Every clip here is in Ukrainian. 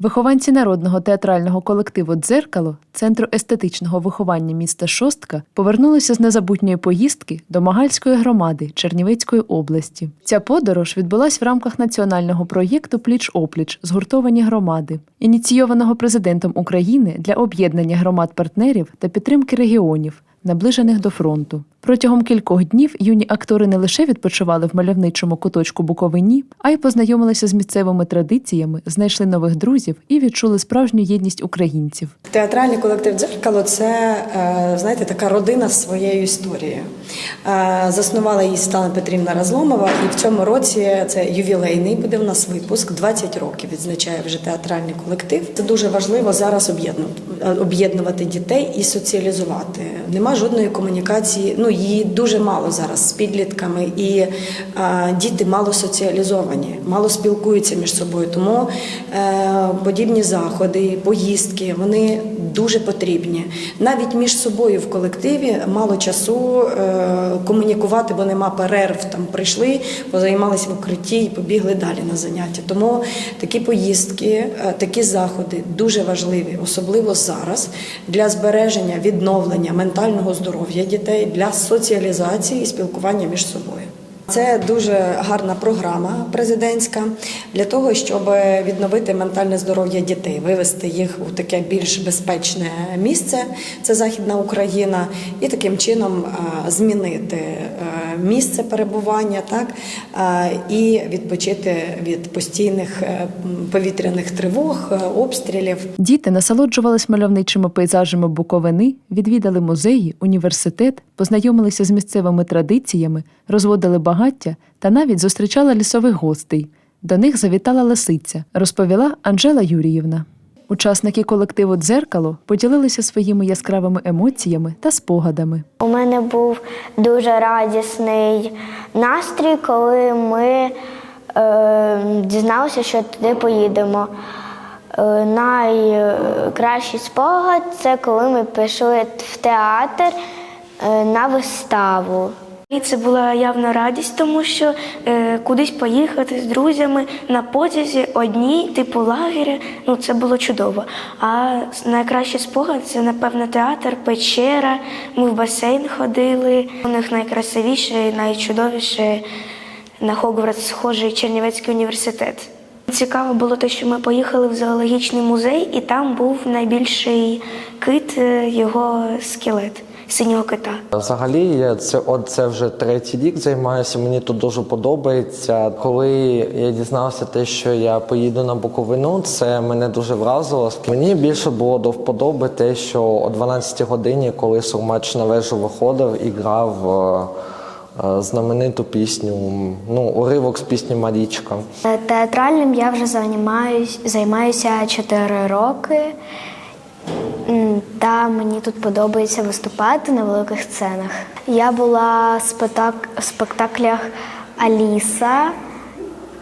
Вихованці народного театрального колективу Дзеркало Центру естетичного виховання міста Шостка повернулися з незабутньої поїздки до Магальської громади Чернівецької області. Ця подорож відбулась в рамках національного проєкту Пліч опліч згуртовані громади, ініційованого президентом України для об'єднання громад партнерів та підтримки регіонів, наближених до фронту. Протягом кількох днів юні актори не лише відпочивали в мальовничому куточку Буковині, а й познайомилися з місцевими традиціями, знайшли нових друзів і відчули справжню єдність українців. Театральний колектив Дзеркало це е, знаєте, така родина з своєю історією. Е, Заснувала її Світлана Петрівна Разломова, і в цьому році це ювілейний буде в нас випуск. 20 років відзначає вже театральний колектив. Це дуже важливо зараз об'єднувати, дітей і соціалізувати. Нема жодної комунікації. Ну її дуже мало зараз з підлітками, і е, діти мало соціалізовані, мало спілкуються між собою. Тому е, подібні заходи, поїздки вони дуже потрібні. Навіть між собою в колективі мало часу е, комунікувати, бо нема перерв. Там прийшли, позаймалися в укритті і побігли далі на заняття. Тому такі поїздки, е, такі заходи дуже важливі, особливо зараз для збереження відновлення ментального здоров'я дітей, для соціалізації і спілкування між собою. Це дуже гарна програма президентська для того, щоб відновити ментальне здоров'я дітей, вивести їх у таке більш безпечне місце. Це Західна Україна, і таким чином е, змінити е, місце перебування, так е, і відпочити від постійних повітряних тривог, обстрілів. Діти насолоджувались мальовничими пейзажами Буковини, відвідали музеї, університет, познайомилися з місцевими традиціями, розводили багаття та навіть зустрічали лісових гостей. До них завітала лисиця, розповіла Анжела Юріївна. Учасники колективу Дзеркало поділилися своїми яскравими емоціями та спогадами. У мене був дуже радісний настрій, коли ми е, дізналися, що туди поїдемо. Е, найкращий спогад це коли ми пішли в театр е, на виставу. І це була явна радість, тому що е, кудись поїхати з друзями на потязі одні, типу лагеря, ну це було чудово. А найкращий спогад це, напевно, театр, печера. Ми в басейн ходили. У них найкрасивіше, найчудовіше на Хогвартс схожий Чернівецький університет. Цікаво було те, що ми поїхали в зоологічний музей, і там був найбільший кит, е, його скелет синього кита. Взагалі, я це от це вже третій рік займаюся. Мені тут дуже подобається. Коли я дізнався те, що я поїду на Буковину, це мене дуже вразило. Мені більше було до вподоби те, що о 12 годині, коли Сурмач на вежу виходив і грав е, е, знамениту пісню, ну уривок з пісні Марічка. Театральним я вже займаюсь, займаюся 4 роки. Та мені тут подобається виступати на великих сценах. Я була в спектаклях Аліса.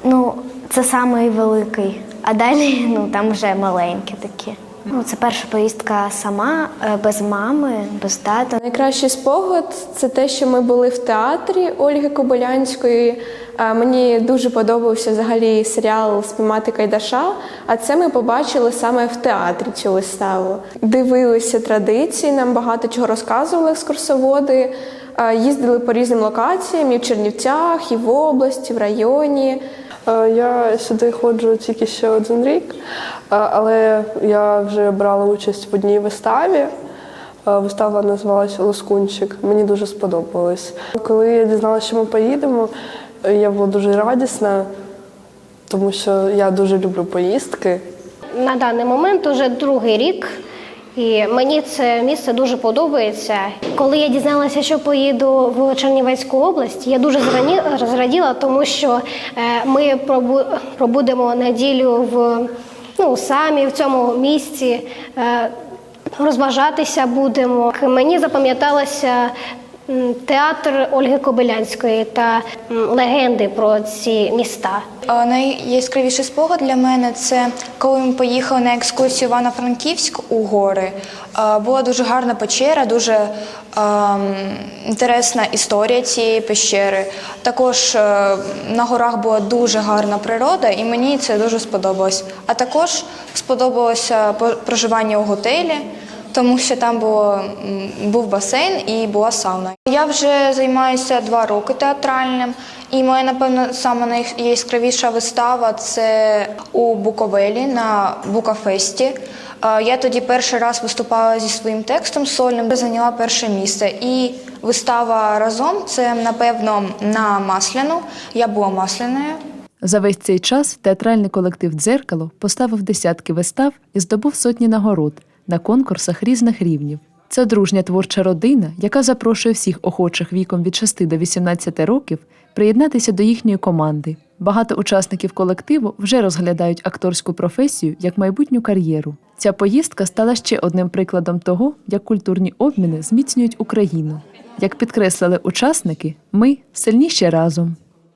Ну, це самий великий. А далі ну, там вже маленькі такі. Ну, це перша поїздка сама, е, без мами, без тата. Найкращий спогад це те, що ми були в театрі Ольги Кобилянської. Е, Мені дуже подобався взагалі серіал Спіймати Кайдаша. А це ми побачили саме в театрі цю виставу. Дивилися традиції, нам багато чого розказували екскурсоводи. Е, Їздили по різним локаціям і в Чернівцях, і в області, в районі. Е, Я сюди ходжу тільки ще один рік, е, але я вже брала участь в одній виставі. Е, Вистава називалася Лоскунчик. Мені дуже сподобалось. Коли я дізналася, що ми поїдемо, я була дуже радісна, тому що я дуже люблю поїздки. На даний момент уже другий рік, і мені це місце дуже подобається. Коли я дізналася, що поїду в Чернівецьку область, я дуже зраділа, тому що е, ми пробудемо неділю в ну, самі в цьому місці. е, Розважатися будемо. Мені запам'яталася театр Ольги Кобилянської та легенди про ці міста. Найяскравіший спогад для мене це коли ми поїхали на екскурсію Івано-Франківськ у гори. Була дуже гарна печера, дуже ем, інтересна історія цієї пещери. Також е, на горах була дуже гарна природа, і мені це дуже сподобалось. А також сподобалося по- проживання у готелі. Тому що там було, був басейн і була сауна. Я вже займаюся два роки театральним, і моя, напевно, сама найяскравіша вистава це у Буковелі на Букафесті. Я тоді перший раз виступала зі своїм текстом сольним, зайняла перше місце. І вистава разом це, напевно, на Масляну. Я була масляною. За весь цей час театральний колектив Дзеркало поставив десятки вистав і здобув сотні нагород на конкурсах різних рівнів. Це дружня творча родина, яка запрошує всіх охочих віком від 6 до 18 років приєднатися до їхньої команди. Багато учасників колективу вже розглядають акторську професію як майбутню кар'єру. Ця поїздка стала ще одним прикладом того, як культурні обміни зміцнюють Україну. Як підкреслили учасники, ми сильніші разом.